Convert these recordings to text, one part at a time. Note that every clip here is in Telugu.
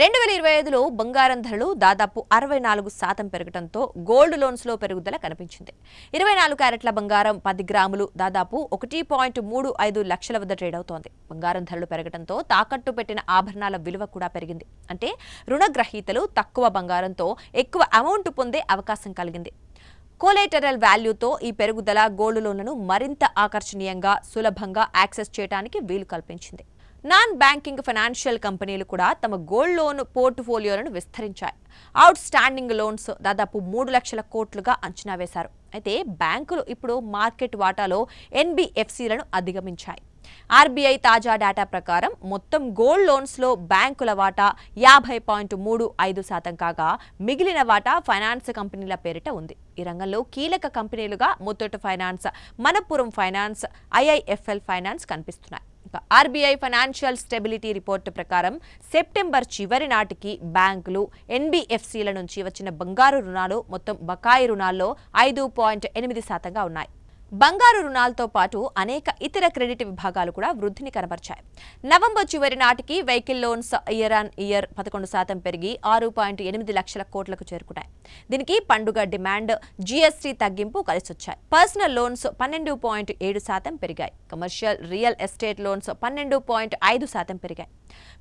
రెండు వేల ఇరవై ఐదులో బంగారం ధరలు దాదాపు అరవై నాలుగు శాతం పెరగడంతో గోల్డ్ లోన్స్లో పెరుగుదల కనిపించింది. ఇరవై నాలుగు క్యారెట్ల బంగారం పది గ్రాములు దాదాపు ఒకటి పాయింట్ మూడు ఐదు లక్షల వద్ద ట్రేడ్ అవుతోంది. బంగారం ధరలు పెరగడంతో తాకట్టు పెట్టిన ఆభరణాల విలువ కూడా పెరిగింది. అంటే రుణగ్రహీతలు తక్కువ బంగారంతో ఎక్కువ అమౌంట్ పొందే అవకాశం కలిగింది. కోలేటరల్ వాల్యూతో ఈ పెరుగుదల గోల్డ్ లోన్లను మరింత ఆకర్షణీయంగా సులభంగా యాక్సెస్ చేయడానికి వీలు కల్పించింది. నాన్ బ్యాంకింగ్ ఫైనాన్షియల్ కంపెనీలు కూడా తమ గోల్డ్ లోన్ పోర్ట్ఫోలియోలను విస్తరించాయి. అవుట్ స్టాండింగ్ లోన్స్ దాదాపు మూడు లక్షల కోట్లుగా అంచనా వేశారు. అయితే బ్యాంకులు ఇప్పుడు మార్కెట్ వాటాలో ఎన్బిఎఫ్సిలను అధిగమించాయి. ఆర్బీఐ తాజా డేటా ప్రకారం మొత్తం గోల్డ్ లోన్స్లో బ్యాంకుల వాటా యాభై పాయింట్ మూడు ఐదు శాతం కాగా మిగిలిన వాటా ఫైనాన్స్ కంపెనీల పేరిట ఉంది. ఈ రంగంలో కీలక కంపెనీలుగా Muthoot finance Manappuram finance IIFL finance కనిపిస్తున్నాయి. ఆర్బీఐ ఫైనాన్షియల్ స్టెబిలిటీ రిపోర్టు ప్రకారం సెప్టెంబర్ చివరి నాటికి బ్యాంకులు ఎన్బీఎఫ్సీల నుంచి వచ్చిన బంగారు రుణాలు మొత్తం బకాయి రుణాల్లో ఐదు పాయింట్ ఎనిమిది శాతంగా ఉన్నాయి. బంగారు రుణాలతో పాటు అనేక ఇతర క్రెడిట్ విభాగాలు కూడా వృద్ధిని కనబర్చాయి. నవంబర్ చివరి నాటికి vehicle loans year on year పదకొండు శాతం పెరిగి ఆరు పాయింట్ ఎనిమిది లక్షల కోట్లకు చేరుకున్నాయి. దీనికి పండుగ డిమాండ్ జీఎస్టీ తగ్గింపు కలిసొచ్చాయి. పర్సనల్ లోన్స్ పన్నెండు పాయింట్ ఏడు శాతం పెరిగాయి. కమర్షియల్ రియల్ ఎస్టేట్ లోన్స్ పన్నెండు పాయింట్ ఐదు శాతం పెరిగాయి.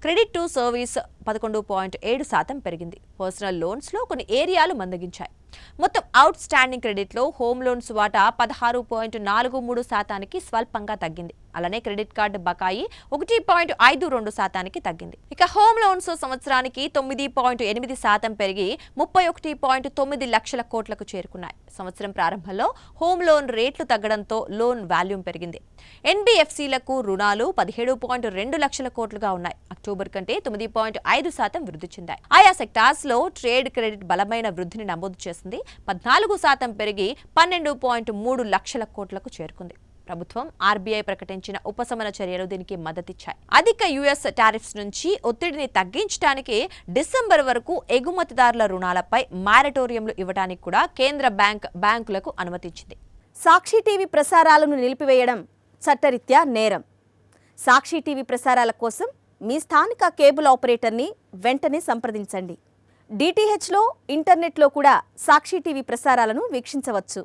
క్రెడిట్ టు సర్వీస్ పదకొండు పాయింట్ ఏడు శాతం పెరిగింది. పర్సనల్ లోన్స్లో కొన్ని ఏరియాలు మందగించాయి. మొత్తం అవుట్ స్టాండింగ్ క్రెడిట్లో హోమ్ లోన్స్ వాటా పదహారు పాయింట్ నాలుగు మూడు శాతానికి స్వల్పంగా తగ్గింది. అలానే క్రెడిట్ కార్డు బకాయి ఒకటి పాయింట్ ఐదు రెండు శాతానికి తగ్గింది. ఇక హోమ్ లోన్స్ సంవత్సరానికి తొమ్మిది పాయింట్ ఎనిమిది శాతం పెరిగి ముప్పై ఒకటి పాయింట్ తొమ్మిది లక్షల కోట్లకు చేరుకున్నాయి. సంవత్సరం ప్రారంభంలో హోమ్ లోన్ రేట్లు తగ్గడంతో లోన్ వాల్యూమ్ పెరిగింది. ఎన్బిఎఫ్సిలకు రుణాలు పదిహేడు పాయింట్ రెండు లక్షల కోట్లుగా ఉన్నాయి. అక్టోబర్ కంటే తొమ్మిది పాయింట్ ఐదు శాతం వృద్ధి చెందాయి. ఆయా సెక్టార్స్లో ట్రేడ్ క్రెడిట్ బలమైన వృద్ధిని నమోదు చేసింది. పద్నాలుగు శాతం పెరిగి పన్నెండు పాయింట్ మూడు లక్షల కోట్లకు చేరుకుంది. ప్రభుత్వం ఆర్బీఐ ప్రకటించిన ఉపశమన చర్యలు దీనికి మద్దతిచ్చాయి. అధిక యుఎస్ టారిఫ్స్ నుంచి ఒత్తిడిని తగ్గించడానికి డిసెంబర్ వరకు ఎగుమతిదారుల రుణాలపై మారటోరియంలు ఇవ్వడానికి కూడా కేంద్ర బ్యాంక్ బ్యాంకులకు అనుమతించింది. సాక్షి టీవీ ప్రసారాలను నిలిపివేయడం చట్టరీత్యా నేరం. సాక్షి టీవీ ప్రసారాల కోసం మీ స్థానిక కేబుల్ ఆపరేటర్ని వెంటనే సంప్రదించండి. డిటిహెచ్లో ఇంటర్నెట్లో కూడా సాక్షి టీవీ ప్రసారాలను వీక్షించవచ్చు.